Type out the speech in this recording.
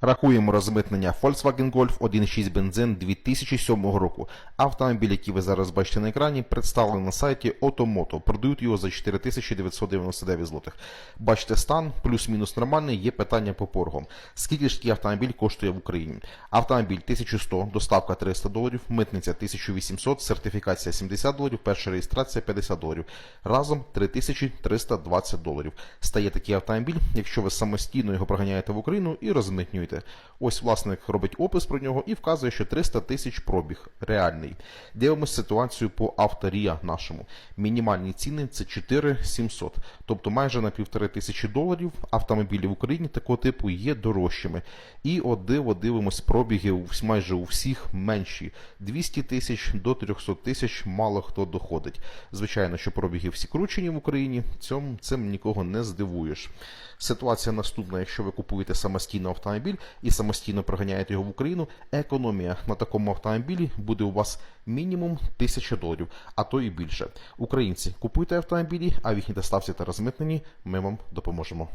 Рахуємо розмитнення Volkswagen Golf 1.6 бензин 2007 року. Автомобіль, який ви зараз бачите на екрані, представлений на сайті Automoto. Продають його за 4999 злотих. Бачите стан, плюс-мінус нормальний, є питання по поргам. Скільки ж такий автомобіль коштує в Україні? Автомобіль 1100, доставка 300 доларів, митниця 1800, сертифікація 70 доларів, перша реєстрація 50 доларів. Разом 3320 доларів. Стає такий автомобіль, якщо ви самостійно його проганяєте в Україну і розмитнюєте. Ось власник робить опис про нього і вказує, що 300 тисяч пробіг реальний. Дивимося ситуацію по авторія нашому. Мінімальні ціни це 4700, тобто майже на півтори тисячі доларів. Автомобілі в Україні такого типу є дорожчими. І от диво дивимось пробіги майже у всіх менші 200 тисяч до 300 тисяч мало хто доходить. Звичайно, що пробіги всі кручені в Україні, цьому цим нікого не здивуєш. Ситуація наступна: якщо ви купуєте самостійно автомобіль і самостійно проганяєте його в Україну, економія на такому автомобілі буде у вас мінімум 1000 доларів, а то і більше. Українці, купуйте автомобілі, а в їхній доставці та розмитненні ми вам допоможемо.